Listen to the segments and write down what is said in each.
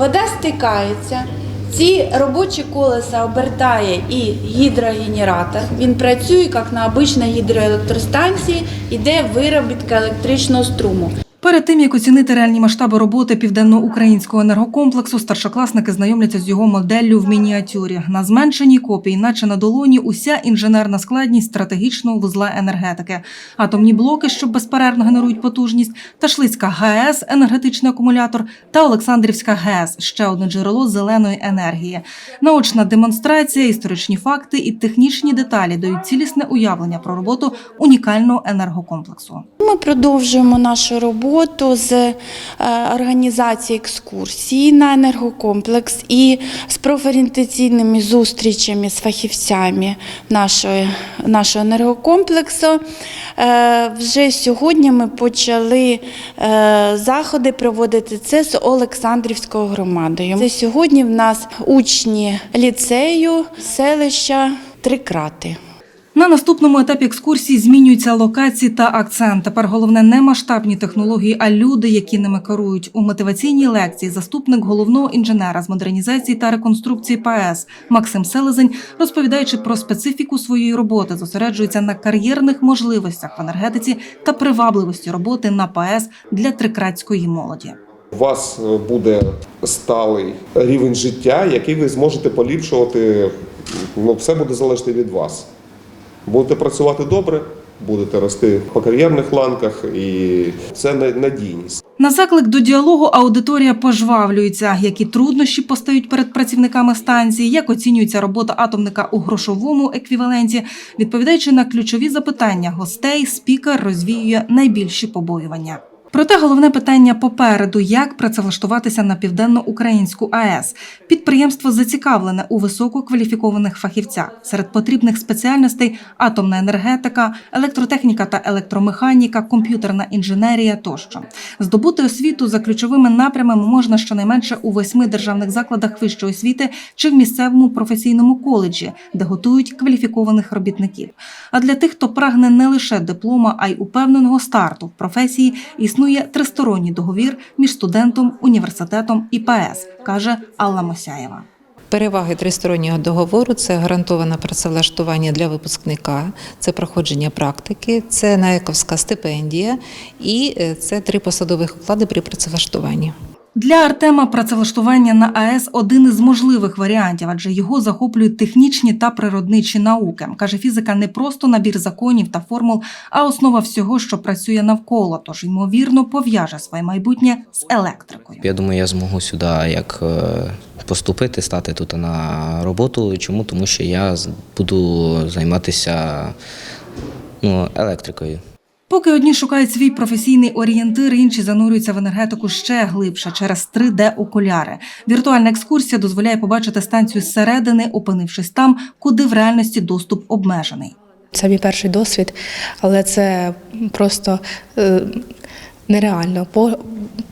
Вода стикається. Ці робочі колеса обертає і гідрогенератор. Він працює як на обичній гідроелектростанції, іде виробітка електричного струму. Перед тим як оцінити реальні масштаби роботи південноукраїнського енергокомплексу, старшокласники знайомляться з його моделлю в мініатюрі. На зменшеній копії, наче на долоні, уся інженерна складність стратегічного вузла енергетики, атомні блоки, що безперервно генерують потужність, Ташлицька ГАЕС, енергетичний акумулятор та Олександрівська ГЕС ще одне джерело зеленої енергії. Наочна демонстрація, історичні факти і технічні деталі дають цілісне уявлення про роботу унікального енергокомплексу. Ми продовжуємо нашу роботу з е, організації екскурсій на енергокомплекс і з профорієнтаційними зустрічами з фахівцями нашої, нашого енергокомплексу. Е, Вже сьогодні ми почали е, заходи проводити це з Олександрівською громадою. Це сьогодні в нас учні ліцею селища Трикрати. На наступному етапі екскурсії змінюються локації та акцент. Тепер головне не масштабні технології, а люди, які ними керують. У мотиваційній лекції заступник головного інженера з модернізації та реконструкції ПАЕС Максим Селезень, розповідаючи про специфіку своєї роботи, зосереджується на кар'єрних можливостях в енергетиці та привабливості роботи на ПАЕС для трикратської молоді. У вас е, буде сталий рівень життя, який ви зможете поліпшувати. Ну, все буде залежати від вас. Будете працювати добре, будете рости по кар'єрних ланках, і це на- надійність. На заклик до діалогу аудиторія пожвавлюється, які труднощі постають перед працівниками станції, як оцінюється робота атомника у грошовому еквіваленті. Відповідаючи на ключові запитання гостей, спікер розвіює найбільші побоювання. Проте головне питання попереду: як працевлаштуватися на південноукраїнську АЕС. Підприємство зацікавлене у висококваліфікованих фахівцях. Серед потрібних спеціальностей атомна енергетика, електротехніка та електромеханіка, комп'ютерна інженерія тощо. Здобути освіту за ключовими напрямами можна щонайменше у восьми державних закладах вищої освіти чи в місцевому професійному коледжі, де готують кваліфікованих робітників. А для тих, хто прагне не лише диплома, а й упевненого старту в професії, існує тристоронній договір між студентом, університетом і ПАЕС, каже Алла Мосяєва. Переваги тристороннього договору це гарантоване працевлаштування для випускника, це проходження практики, це наековська стипендія і е, це три посадових оклади при працевлаштуванні. Для Артема працевлаштування на АЕС один із можливих варіантів, адже його захоплюють технічні та природничі науки. Каже, фізика не просто набір законів та формул, а основа всього, що працює навколо. Тож ймовірно пов'яже своє майбутнє з електрикою. Я думаю, я зможу сюди як е, поступити, стати тут на роботу. Чому? Тому що я буду займатися ну, електрикою. Поки одні шукають свій професійний орієнтир, інші занурюються в енергетику ще глибше через 3D-окуляри. Віртуальна екскурсія дозволяє побачити станцію зсередини, опинившись там, куди в реальності доступ обмежений. Це мій перший досвід, але це просто е, нереально.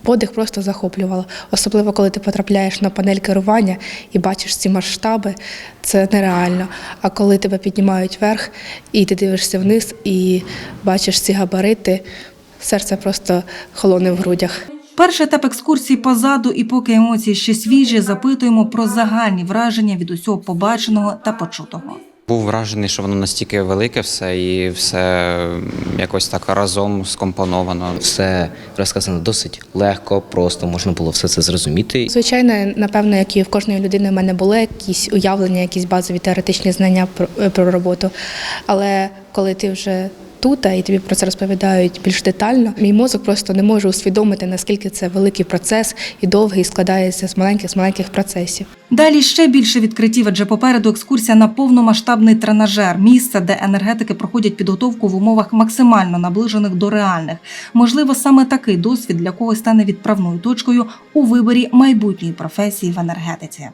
Подих просто захоплювало. Особливо, коли ти потрапляєш на панель керування і бачиш ці масштаби, це нереально. А коли тебе піднімають вверх, і ти дивишся вниз і бачиш ці габарити, серце просто холоне в грудях. Перший етап екскурсії позаду, і поки емоції ще свіжі, запитуємо про загальні враження від усього побаченого та почутого. Був вражений, що воно настільки велике все і все якось так разом скомпоновано. Все розказано досить легко, просто можна було все це зрозуміти. Звичайно, напевно, як і в кожної людини, в мене були якісь уявлення, якісь базові теоретичні знання про, е, про роботу. Але коли ти вже тут і тобі про це розповідають більш детально, мій мозок просто не може усвідомити, наскільки це великий процес і довгий, і складається з маленьких з маленьких процесів. Далі ще більше відкриттів, адже попереду екскурсія на повномасштабний тренажер, місце, де енергетики проходять підготовку в умовах максимально наближених до реальних. Можливо, саме такий досвід для когось стане відправною точкою у виборі майбутньої професії в енергетиці.